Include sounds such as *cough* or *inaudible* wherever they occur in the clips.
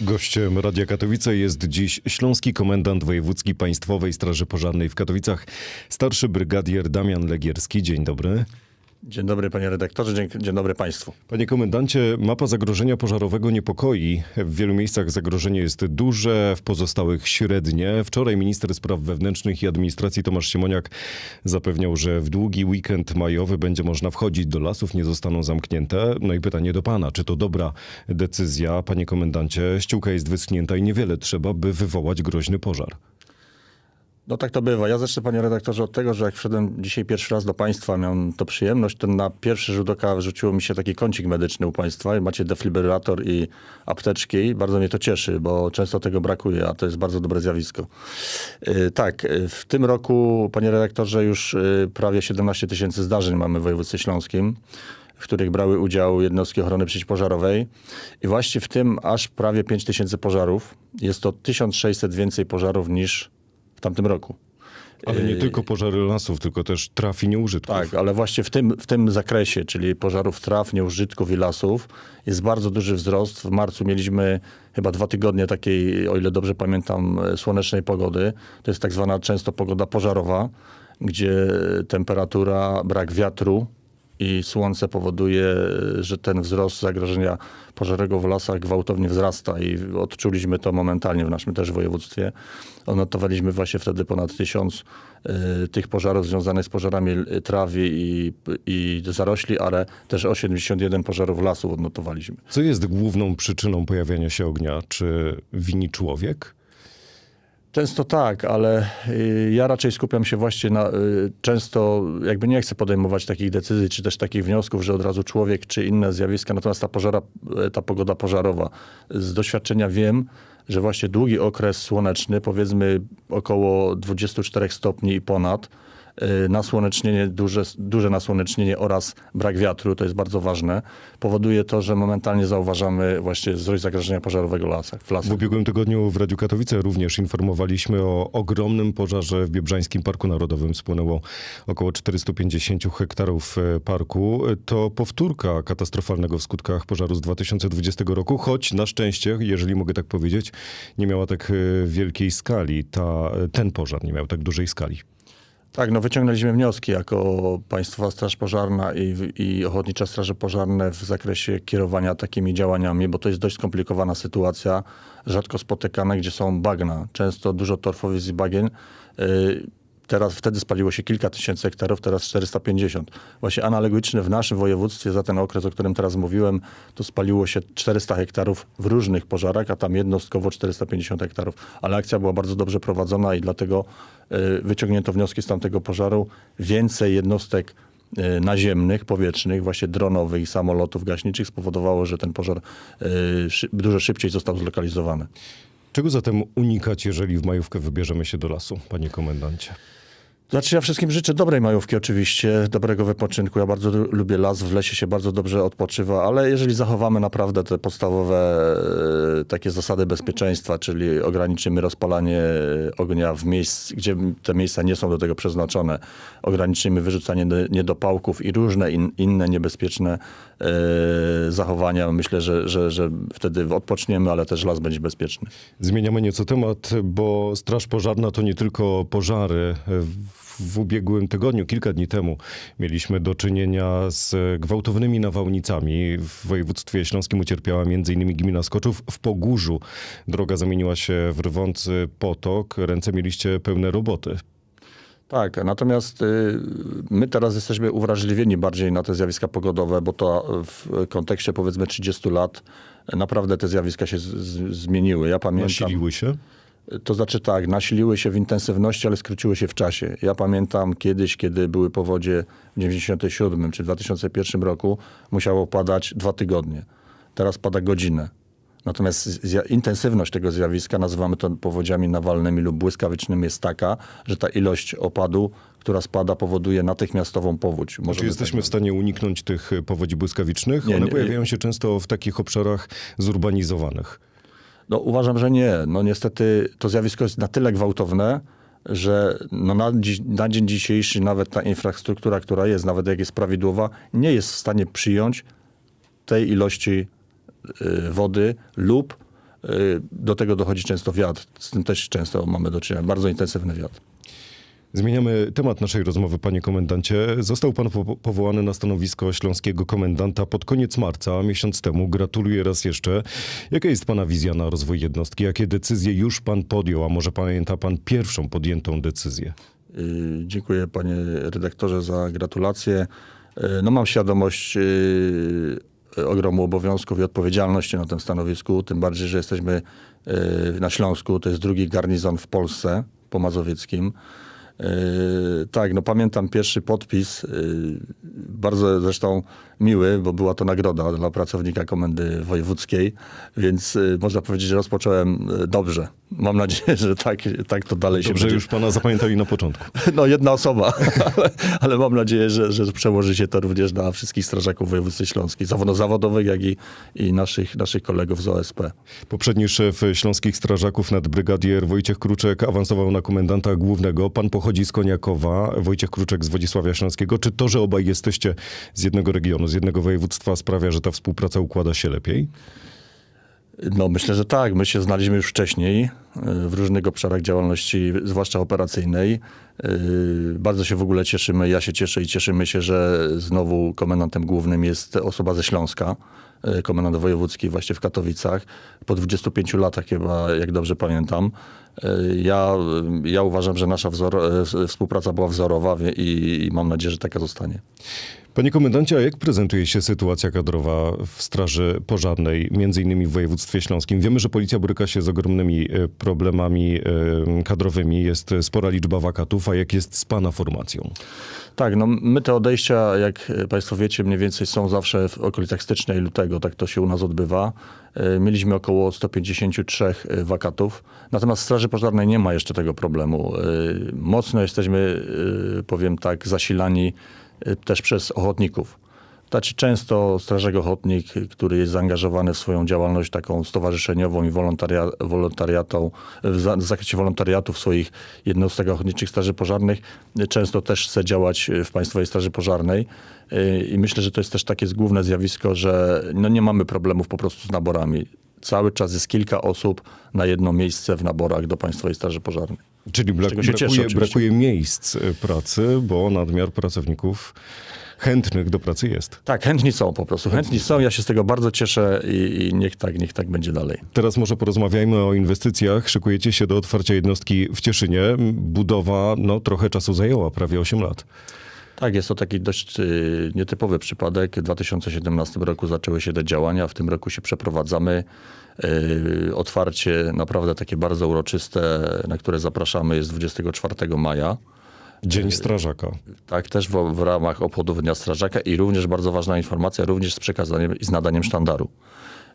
Gościem Radia Katowice jest dziś śląski komendant wojewódzki Państwowej Straży Pożarnej w Katowicach, starszy brygadier Damian Legierski. Dzień dobry. Dzień dobry panie redaktorze, dzień, dzień dobry państwu. Panie komendancie, mapa zagrożenia pożarowego niepokoi. W wielu miejscach zagrożenie jest duże, w pozostałych średnie. Wczoraj minister spraw wewnętrznych i administracji Tomasz Siemoniak zapewniał, że w długi weekend majowy będzie można wchodzić do lasów, nie zostaną zamknięte. No i pytanie do pana, czy to dobra decyzja, panie komendancie? Ściółka jest wyschnięta i niewiele trzeba, by wywołać groźny pożar. No tak to bywa. Ja zacznę panie redaktorze od tego, że jak wszedłem dzisiaj pierwszy raz do państwa, miałem to przyjemność, to na pierwszy rzut oka rzuciło mi się taki kącik medyczny u państwa. Macie defibrylator i apteczki. Bardzo mnie to cieszy, bo często tego brakuje, a to jest bardzo dobre zjawisko. Yy, Tak, yy, w tym roku, panie redaktorze, już yy, prawie 17 tysięcy zdarzeń mamy w województwie śląskim w których brały udział jednostki ochrony przeciwpożarowej. I właśnie w tym aż prawie 5 tysięcy pożarów. Jest to 1600 więcej pożarów niż tamtym roku. Ale nie tylko pożary lasów, tylko też traf i nieużytków. Tak, ale właśnie w tym, w tym zakresie, czyli pożarów traw, nieużytków i lasów, jest bardzo duży wzrost. W marcu mieliśmy chyba dwa tygodnie takiej, o ile dobrze pamiętam, e, słonecznej pogody. To jest tak zwana często pogoda pożarowa, gdzie temperatura, brak wiatru i słońce powoduje, e, że ten wzrost zagrożenia pożarowego w lasach gwałtownie wzrasta i odczuliśmy to momentalnie w naszym też województwie. Odnotowaliśmy właśnie wtedy ponad tysiąc e, tych pożarów związanych z pożarami e, trawy i, i zarośli, ale też 81 pożarów lasów odnotowaliśmy. Co jest główną przyczyną pojawiania się ognia? Czy wini człowiek? Często tak, ale y, ja raczej skupiam się właśnie na, y, często jakby nie chcę podejmować takich decyzji, czy też takich wniosków, że od razu człowiek, czy inne zjawiska, natomiast ta, pożara, y, ta pogoda pożarowa, z doświadczenia wiem, że właśnie długi okres słoneczny, powiedzmy około 24 stopni i ponad, nasłonecznienie, duże, duże nasłonecznienie oraz brak wiatru, to jest bardzo ważne, powoduje to, że momentalnie zauważamy właśnie wzrost zagrożenia pożarowego w lasach. W ubiegłym tygodniu w Radiu Katowice również informowaliśmy o ogromnym pożarze w Biebrzańskim Parku Narodowym. Spłonęło około 450 hektarów e, parku. To powtórka katastrofalnego w skutkach pożaru z 2020 roku, choć na szczęście, jeżeli mogę tak powiedzieć, nie miała tak e, wielkiej skali. Ta, ten pożar nie miał tak dużej skali. Tak, no wyciągnęliśmy wnioski jako Państwowa Straż Pożarna i, i Ochotnicza Straże Pożarne w zakresie kierowania takimi działaniami, bo to jest dość skomplikowana sytuacja, rzadko spotykane, gdzie są bagna, często dużo torfowisk i bagien. Yy, Teraz wtedy spaliło się kilka tysięcy hektarów, teraz 450. Właśnie analogicznie w naszym województwie za ten okres, o którym teraz mówiłem, to spaliło się 400 hektarów w różnych pożarach, a tam jednostkowo 450 hektarów. Ale akcja była bardzo dobrze prowadzona i dlatego y, wyciągnięto wnioski z tamtego pożaru. Więcej jednostek y, naziemnych, powietrznych, właśnie dronowych i samolotów gaśniczych spowodowało, że ten pożar szy- dużo szybciej został zlokalizowany. Czego zatem unikać, jeżeli w majówkę wybierzemy się do lasu, panie komendancie? Znaczy ja wszystkim życzę dobrej majówki oczywiście, dobrego wypoczynku. Ja bardzo lu- lubię las, w lesie się bardzo dobrze odpoczywa, ale jeżeli zachowamy naprawdę te podstawowe e, takie zasady bezpieczeństwa, czyli ograniczymy rozpalanie ognia w miejsc, gdzie te miejsca nie są do tego przeznaczone, ograniczymy wyrzucanie nie- niedopałków i różne in, inne niebezpieczne e, zachowania, myślę, że, że, że wtedy odpoczniemy, ale też las będzie bezpieczny. Zmieniamy nieco temat, bo Straż Pożarna to nie tylko pożary. W ubiegłym tygodniu, kilka dni temu, mieliśmy do czynienia z gwałtownymi nawałnicami. W województwie śląskim ucierpiała m.in. gmina Skoczów. W Pogórzu droga zamieniła się w rwący potok. Ręce mieliście pełne roboty. Tak, natomiast y, my teraz jesteśmy uwrażliwieni bardziej na te zjawiska pogodowe, bo to w kontekście powiedzmy 30 lat naprawdę te zjawiska się zmieniły. Ja pamiętam. Nasiliły się. To znaczy tak, nasiliły się w intensywności, ale skróciły się w czasie. Ja pamiętam kiedyś, kiedy były powodzie w 97 czy 2001 roku, musiało padać dwa tygodnie. Teraz pada godzinę. Natomiast intensywność tego zjawiska, nazywamy to powodziami nawalnymi lub błyskawicznymi, jest taka, że ta ilość opadu, która spada, powoduje natychmiastową powódź. Czy jesteśmy tak w stanie uniknąć tych powodzi błyskawicznych? Nie, One nie. pojawiają się często w takich obszarach zurbanizowanych. No uważam, że nie. No niestety to zjawisko jest na tyle gwałtowne, że no na, dziś, na dzień dzisiejszy nawet ta infrastruktura, która jest, nawet jak jest prawidłowa, nie jest w stanie przyjąć tej ilości y, wody lub y, do tego dochodzi często wiatr. Z tym też często mamy do czynienia. Bardzo intensywny wiatr. Zmieniamy temat naszej rozmowy, panie komendancie. Został pan po- powołany na stanowisko śląskiego komendanta pod koniec marca, miesiąc temu. Gratuluję raz jeszcze. Jaka jest pana wizja na rozwój jednostki? Jakie decyzje już pan podjął, a może pamięta pan pierwszą podjętą decyzję? Y, Dziękuję panie redaktorze za gratulacje. Y, No mam świadomość y, ogromu obowiązków i odpowiedzialności na tym stanowisku, tym bardziej, że jesteśmy na Śląsku, to jest drugi garnizon w Polsce, po mazowieckim. Y, Tak, no pamiętam pierwszy podpis, y, bardzo zresztą miły, bo była to nagroda dla pracownika Komendy Wojewódzkiej, więc y, można powiedzieć, że rozpocząłem dobrze. Mam nadzieję, że tak, tak to dalej się Dobrze, będzie już pana zapamiętali na początku. *laughs* no, jedna osoba, *laughs* ale, ale mam nadzieję, że, że przełoży się to również na wszystkich strażaków województwa śląskiej, zarówno zawodowych, jak i, i naszych, naszych kolegów z OSP. Poprzedni szef Śląskich Strażaków, nadbrygadier Wojciech Kruczek, awansował na komendanta głównego. Pan pochodzi z Koniakowa, Wojciech Kruczek z Wodzisławia Śląskiego. Czy to, że obaj jesteście z jednego regionu, z jednego województwa sprawia, że ta współpraca układa się lepiej? No, myślę, że tak. My się znaliśmy już wcześniej w różnych obszarach działalności, zwłaszcza operacyjnej. Y, Bardzo się w ogóle cieszymy, ja się cieszę i cieszymy się, że znowu komendantem głównym jest osoba ze Śląska, y, komendant wojewódzki właśnie w Katowicach. Po 25 latach chyba, jak dobrze pamiętam. Ja, ja uważam, że nasza wzor, współpraca była wzorowa i, i mam nadzieję, że taka zostanie. Panie komendancie, a jak prezentuje się sytuacja kadrowa w Straży Pożarnej, między innymi w województwie śląskim? Wiemy, że policja boryka się z ogromnymi e, problemami e, kadrowymi, jest spora liczba wakatów, a jak jest z pana formacją? Tak, no my te odejścia, jak Państwo wiecie, mniej więcej są zawsze w okolicach stycznia i lutego, tak to się u nas odbywa. E, Mieliśmy około 153 wakatów, natomiast w Straży Pożarnej nie ma jeszcze tego problemu. E, Mocno jesteśmy, e, powiem tak, zasilani e, też przez ochotników. Znaczy często strażak ochotnik, który jest zaangażowany w swoją działalność taką stowarzyszeniową i wolontaria, wolontariatą, w, za, w zakresie wolontariatu w swoich jednostek ochotniczych straży pożarnych, często też chce działać w Państwowej Straży Pożarnej. I myślę, że to jest też takie główne zjawisko, że no nie mamy problemów po prostu z naborami. Cały czas jest kilka osób na jedno miejsce w naborach do Państwowej Straży Pożarnej. Czyli brak, cieszę brakuje, oczywiście. brakuje miejsc e, pracy, bo nadmiar pracowników chętnych do pracy jest. Tak, chętni są po prostu. Chętni są, ja się z tego bardzo cieszę i, i niech, tak, niech tak będzie dalej. Teraz może porozmawiajmy o inwestycjach. Szykujecie się do otwarcia jednostki w Cieszynie. Budowa no, trochę czasu zajęła, prawie 8 lat. Tak, jest to taki dość y, nietypowy przypadek. W 2017 roku zaczęły się te działania, w tym roku się przeprowadzamy. Y, otwarcie naprawdę takie bardzo uroczyste, na które zapraszamy jest 24 maja. Dzień Strażaka. Tak, też w, w ramach obchodów Dnia Strażaka i również bardzo ważna informacja, również z przekazaniem i z nadaniem sztandaru.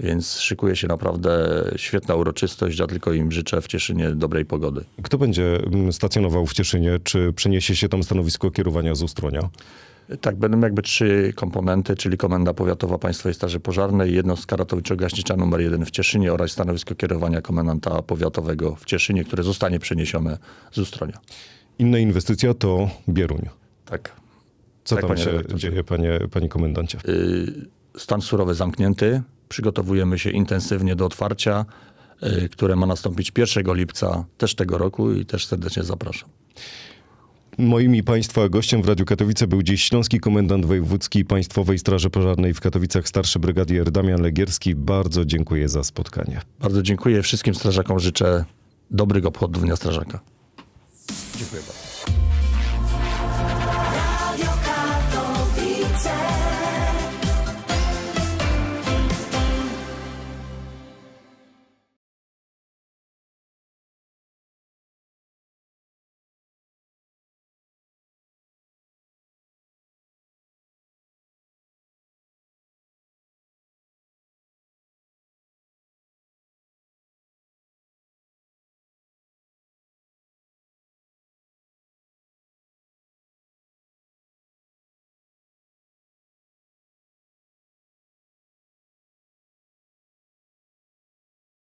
Więc szykuje się naprawdę świetna uroczystość, ja tylko im życzę w Cieszynie dobrej pogody. Kto będzie mm, stacjonował w Cieszynie? Czy przeniesie się tam stanowisko kierowania z Ustronia? Tak, będą jakby trzy komponenty, czyli Komenda Powiatowa Państwowej Straży Pożarnej, jednostka ratowniczo-gaśnicza numer jeden w Cieszynie oraz stanowisko kierowania komendanta powiatowego w Cieszynie, które zostanie przeniesione z Ustronia. Inna inwestycja to Bieruń. Tak. Co Tak, tam panie się redaktorze. dzieje, panie, panie komendancie? Y, Stan surowy zamknięty. Przygotowujemy się intensywnie do otwarcia, y, które ma nastąpić 1 lipca też tego roku i też serdecznie zapraszam. Moim i Państwa gościem w Radiu Katowice był dziś Śląski Komendant Wojewódzki Państwowej Straży Pożarnej w Katowicach, starszy brygadier Damian Legierski. Bardzo dziękuję za spotkanie. Bardzo dziękuję wszystkim strażakom, życzę dobrych obchodów Dnia Strażaka. Dziękuję bardzo.